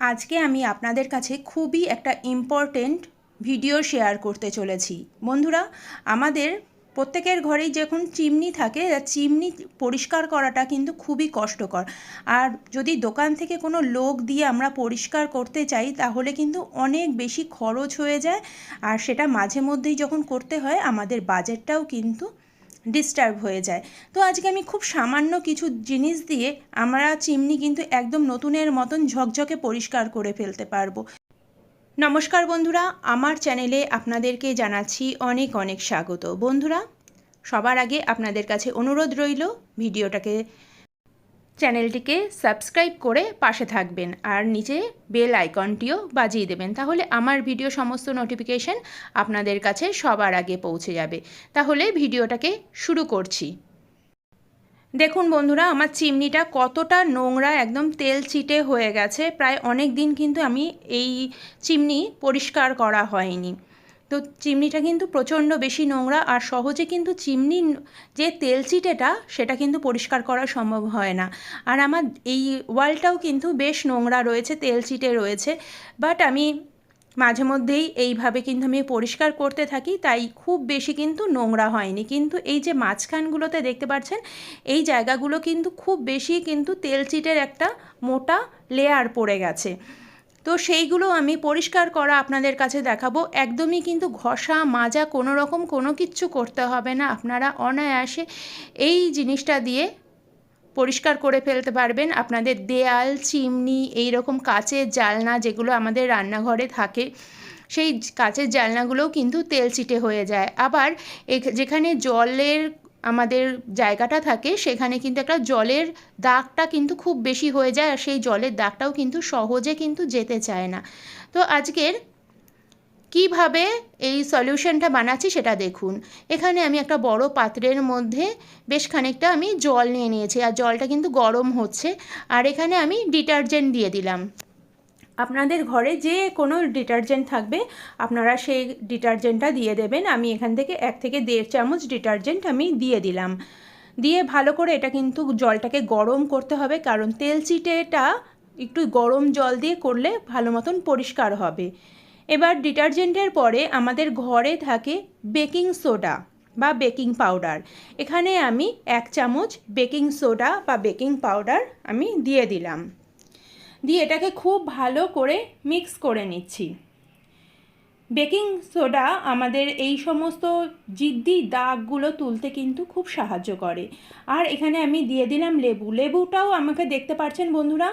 আজকে আমি আপনাদের কাছে খুবই একটা ইম্পর্টেন্ট ভিডিও শেয়ার করতে চলেছি। বন্ধুরা, আমাদের প্রত্যেকের ঘরেই যখন চিমনি থাকে চিমনি পরিষ্কার করাটা কিন্তু খুবই কষ্টকর। আর যদি দোকান থেকে কোনো লোক দিয়ে আমরা পরিষ্কার করতে চাই, তাহলে কিন্তু অনেক বেশি খরচ হয়ে যায়। আর সেটা মাঝে মধ্যেই যখন করতে হয়, আমাদের বাজেটটাও কিন্তু ডিস্টার্ব হয়ে যায়। তো আজকে আমি খুব সামান্য কিছু জিনিস দিয়ে আমরা চিমনি কিন্তু একদম নতুনের মতন ঝকঝকে পরিষ্কার করে ফেলতে পারব। নমস্কার বন্ধুরা, আমার চ্যানেলে আপনাদেরকে জানাচ্ছি অনেক অনেক স্বাগত। বন্ধুরা, সবার আগে আপনাদের কাছে অনুরোধ রইল, ভিডিওটাকে চ্যানেলটিকে সাবস্ক্রাইব করে পাশে থাকবেন আর নিচে বেল আইকনটিও বাজিয়ে দেবেন তাহলে আমার ভিডিও সমস্ত নোটিফিকেশন আপনাদের কাছে সবার আগে পৌঁছে যাবে। তাহলে ভিডিওটাকে শুরু করছি। দেখুন বন্ধুরা, আমার চিমনিটা কতটা নোংরা, একদম তেল চিটে হয়ে গেছে। প্রায় অনেক দিন কিন্তু আমি এই চিমনি পরিষ্কার করা হয়নি। তো চিমনিটা কিন্তু প্রচণ্ড বেশি নোংরা আর সহজে কিন্তু চিমনি যে তেল চিটেটা সেটা কিন্তু পরিষ্কার করা সম্ভব হয় না। আর আমার এই ওয়ালটাও কিন্তু বেশ নোংরা রয়েছে তেল চিটে রয়েছে। বাট আমি মাঝে মধ্যেই এইভাবে কিন্তু আমি পরিষ্কার করতে থাকি, তাই খুব বেশি কিন্তু নোংরা হয়নি। কিন্তু এই যে মাঝখানগুলোতে দেখতে পাচ্ছেন, এই জায়গাগুলো কিন্তু খুব বেশি কিন্তু তেল চিটের একটা মোটা লেয়ার পড়ে গেছে। তো সেইগুলো আমি পরিষ্কার করা আপনাদের কাছে দেখাবো। একদমই কিন্তু ঘষা, মাজা কোনো রকম কোনো কিচ্ছু করতে হবে না। আপনারা অনায়াসে এই জিনিসটা দিয়ে পরিষ্কার করে ফেলতে পারবেন। আপনাদের দেয়াল, চিমনি এই রকম কাচের জালনা যেগুলো আমাদের রান্নাঘরে থাকে, সেই কাচের জালনাগুলোও কিন্তু তেল চিটে হয়ে যায়। আবার যেখানে জলের আমাদের জায়গাটা থাকে, সেখানে কিন্তু একটা জলের দাগটা কিন্তু খুব বেশি হয়ে যায়, আর সেই জলের দাগটাও কিন্তু সহজে কিন্তু যেতে চায় না। তো আজকের কীভাবে এই সলিউশনটা বানাচ্ছি সেটা দেখুন। এখানে আমি একটা বড় পাত্রের মধ্যে বেশ খানিকটা আমি জল নিয়ে নিয়েছি, আর জলটা কিন্তু গরম হচ্ছে, আর এখানে আমি ডিটারজেন্ট দিয়ে দিলাম। আপনাদের ঘরে যে কোনো ডিটারজেন্ট থাকবে, আপনারা সেই ডিটারজেন্টটা দিয়ে দেবেন। আমি এখান থেকে এক থেকে দেড় চামচ ডিটারজেন্ট আমি দিয়ে দিলাম। দিয়ে ভালো করে এটা কিন্তু জলটাকে গরম করতে হবে, কারণ তেল চিটেটা একটু গরম জল দিয়ে করলে ভালো মতন পরিষ্কার হবে। এবার ডিটারজেন্টের পরে আমাদের ঘরে থাকে বেকিং সোডা বা বেকিং পাউডার। এখানে আমি এক চামচ বেকিং সোডা বা বেকিং পাউডার আমি দিয়ে দিলাম। দিয়ে এটাকে খুব ভালো করে মিক্স করে নিচ্ছি। বেকিং সোডা আমাদের এই সমস্ত জিদ্দি দাগগুলো তুলতে কিন্তু খুব সাহায্য করে। আর এখানে আমি দিয়ে দিলাম লেবু। লেবুটাও আমাকে দেখতে পাচ্ছেন বন্ধুরা,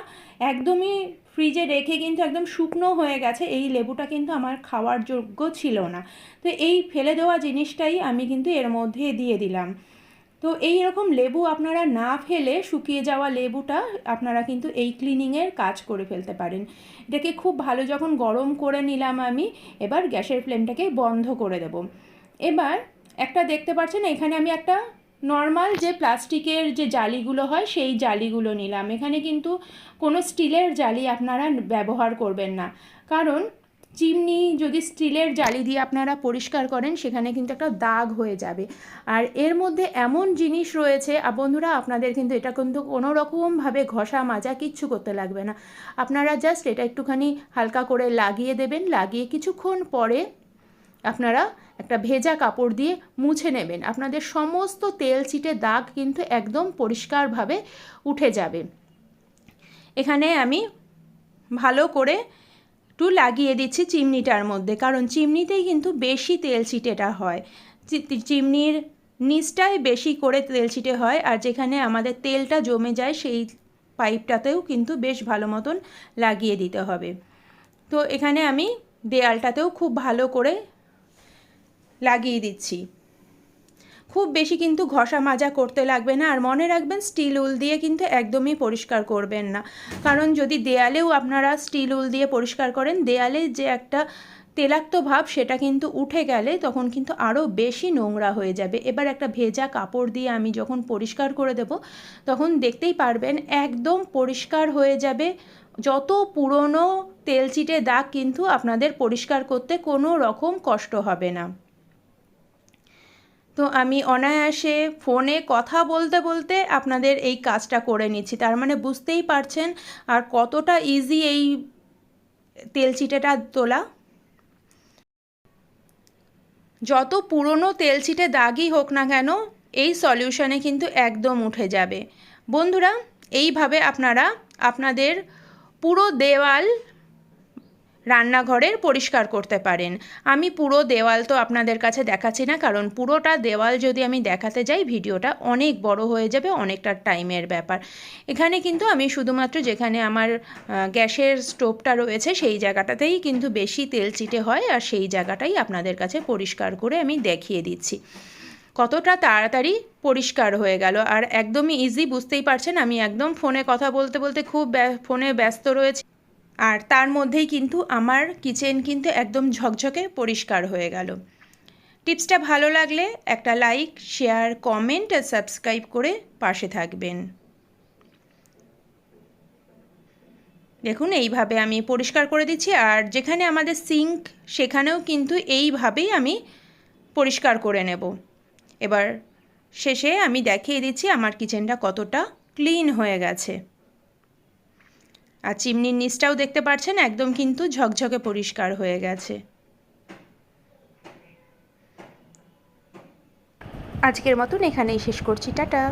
একদমই ফ্রিজে রেখে কিন্তু একদম শুকনো হয়ে গেছে। এই লেবুটা কিন্তু আমার খাওয়ার যোগ্য ছিল না। তো এই ফেলে দেওয়া জিনিসটাই আমি কিন্তু এর মধ্যে দিয়ে দিলাম। তো এই রকম লেবু আপনারা না ফেলে শুকিয়ে যাওয়া লেবুটা আপনারা কিন্তু এই ক্লিনিংয়ের কাজ করে ফেলতে পারেন। এটাকে খুব ভালো যখন গরম করে নিলাম আমি, এবার গ্যাসের ফ্লেমটাকে বন্ধ করে দেব। এবার একটা দেখতে পাচ্ছেন, এখানে আমি একটা নর্মাল যে প্লাস্টিকের যে জালিগুলো হয়, সেই জালিগুলো নিলাম। এখানে কিন্তু কোনো স্টিলের জালি আপনারা ব্যবহার করবেন না। কারণ চিমনি যদি স্টিলের জালি দিয়ে আপনারা পরিষ্কার করেন, সেখানে কিন্তু একটা দাগ হয়ে যাবে। আর এর মধ্যে এমন জিনিস রয়েছে বন্ধুরা, আপনাদের কিন্তু এটা কিন্তু কোনো রকমভাবে ঘষা মাজা কিচ্ছু করতে লাগবে না। আপনারা জাস্ট এটা একটুখানি হালকা করে লাগিয়ে দেবেন, লাগিয়ে কিছুক্ষণ পরে আপনারা একটা ভেজা কাপড় দিয়ে মুছে নেবেন। আপনাদের সমস্ত তেল চিটে দাগ কিন্তু একদম পরিষ্কারভাবে উঠে যাবে। এখানে আমি ভালো করে একটু লাগিয়ে দিচ্ছি চিমনিটার মধ্যে, কারণ চিমনিতেই কিন্তু বেশি তেল ছিটেটা হয়। চিমনির নিচটায় বেশি করে তেল ছিটে হয়, আর যেখানে আমাদের তেলটা জমে যায় সেই পাইপটাতেও কিন্তু বেশ ভালো মতন লাগিয়ে দিতে হবে। তো এখানে আমি দেয়ালটাতেও খুব ভালো করে লাগিয়ে দিচ্ছি। খুব বেশি কিন্তু ঘষা মাজা করতে লাগবে না, আর মনে রাখবেন স্টিল উল দিয়ে কিন্তু একদমই পরিষ্কার করবেন না। কারণ যদি দেয়ালেও আপনারা স্টিল উল দিয়ে পরিষ্কার করেন, দেয়ালে যে একটা তেলাক্ত ভাব সেটা কিন্তু উঠে গেলে তখন কিন্তু আরও বেশি নোংরা হয়ে যাবে। এবার একটা ভেজা কাপড় দিয়ে আমি যখন পরিষ্কার করে দেব, তখন দেখতেই পারবেন একদম পরিষ্কার হয়ে যাবে। যত পুরনো তেলচিটে দাগ কিন্তু আপনাদের পরিষ্কার করতে কোনো রকম কষ্ট হবে না। তো আমি অনায়াসে ফোনে কথা বলতে বলতে আপনাদের এই কাজটা করে নিচ্ছি। তার মানে বুঝতেই পারছেন আর কতটা ইজি এই তেল চিটেটা তোলা। যত পুরনো তেল চিটে দাগই হোক না কেন, এই সলিউশনে কিন্তু একদম উঠে যাবে। বন্ধুরা, এইভাবে আপনারা আপনাদের পুরো দেওয়াল রান্নাঘরের পরিষ্কার করতে পারেন। আমি পুরো দেওয়াল তো আপনাদের কাছে দেখাচ্ছি না, কারণ পুরোটা দেওয়াল যদি আমি দেখাতে যাই, ভিডিওটা অনেক বড় হয়ে যাবে, অনেকটা টাইমের ব্যাপার। এখানে কিন্তু আমি শুধুমাত্র যেখানে আমার গ্যাসের স্টোভটা রয়েছে, সেই জায়গাটাতেই কিন্তু বেশি তেল চিটে হয়, আর সেই জায়গাটাই আপনাদের কাছে পরিষ্কার করে আমি দেখিয়ে দিচ্ছি। কতটা তাড়াতাড়ি পরিষ্কার হয়ে গেল, আর একদমই ইজি বুঝতেই পারছেন, আমি একদম ফোনে কথা বলতে বলতে খুব ফোনে ব্যস্ত রয়েছে। আর তার মধ্যেই কিন্তু আমার কিচেন কিন্তু একদম ঝকঝকে পরিষ্কার হয়ে গেল। টিপসটা ভালো লাগলে একটা লাইক, শেয়ার, কমেন্ট আর সাবস্ক্রাইব করে পাশে থাকবেন। দেখুন, এইভাবে আমি পরিষ্কার করে দিচ্ছি আর যেখানে আমাদের সিঙ্ক, সেখানেও কিন্তু এইভাবেই আমি পরিষ্কার করে নেব। এবার শেষে আমি দেখিয়ে দিচ্ছি আমার কিচেনটা কতটা ক্লিন হয়ে গেছে। আর চিমনির নিচটাও দেখতে পাচ্ছেন একদম কিন্তু ঝকঝকে পরিষ্কার হয়ে গেছে। আজকের মতন এখানেই শেষ করছি, টাটা।